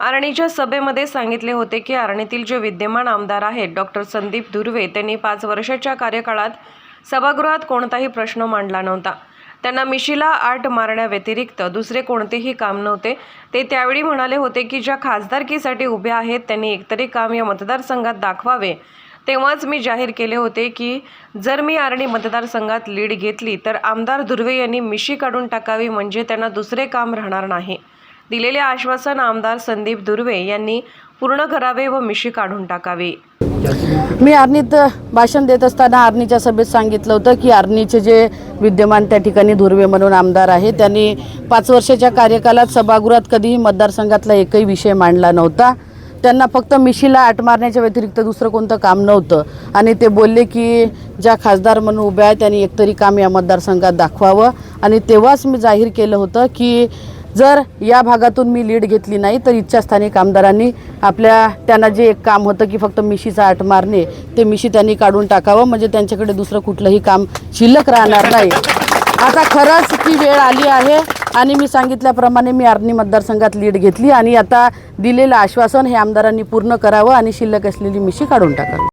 आरणीच्या सभेमध्ये सांगितले होते की आरणीतील जे विद्यमान आमदार आहेत डॉक्टर संदीप धुर्वे त्यांनी पाच वर्षाच्या कार्यकाळात सभागृहात कोणताही प्रश्न मांडला नव्हता. त्यांना मिशीला आठ मारण्याव्यतिरिक्त दुसरे कोणतेही काम नव्हते. ते त्यावेळी म्हणाले होते की ज्या खासदारकीसाठी उभे आहेत त्यांनी एकतरी काम या मतदारसंघात दाखवावे. तेव्हाच मी जाहीर केले होते की जर मी आरणी मतदारसंघात लीड घेतली तर आमदार धुर्वे यांनी मिशी काढून टाकावी म्हणजे त्यांना दुसरे काम राहणार नाही. दिलेले आश्वासन आमदार संदीप धुर्वे यांनी पूर्ण करावे व मिशी काढून टाकावी. मी आर्नीत भाषण देत असताना आर्नीच्या सभेत सांगितलं होतं की आर्नीचे जे विद्यमान त्या ठिकाणी धुर्वे म्हणून आमदार आहे त्यांनी पाच वर्षाच्या कार्यकालात सभागृहात कधीही मतदारसंघातला एकही विषय मांडला नव्हता. त्यांना फक्त मिशीला आट मारण्याच्या व्यतिरिक्त दुसरं कोणतं काम नव्हतं. आणि ते बोलले की ज्या खासदार म्हणून उभ्या आहेत त्यांनी एकतरी काम या मतदारसंघात दाखवावं. आणि तेव्हाच मी जाहीर केलं होतं की जर या भागातून मी लीड घेतली नाही तर इच्छास्थानिक आमदारांनी आपल्या त्यांना जे एक काम होतं की फक्त मिशीचा आट मारणे ते मिशी त्यांनी काढून टाकावं म्हणजे त्यांच्याकडे दुसरं कुठलंही काम शिल्लक राहणार नाही. आता खरंच ती वेळ आली आहे आणि मी सांगितल्याप्रमाणे मी आर्णी मतदारसंघात लीड घेतली आणि आता दिलेलं आश्वासन हे आमदारांनी पूर्ण करावं आणि शिल्लक असलेली मिशी काढून टाकावी.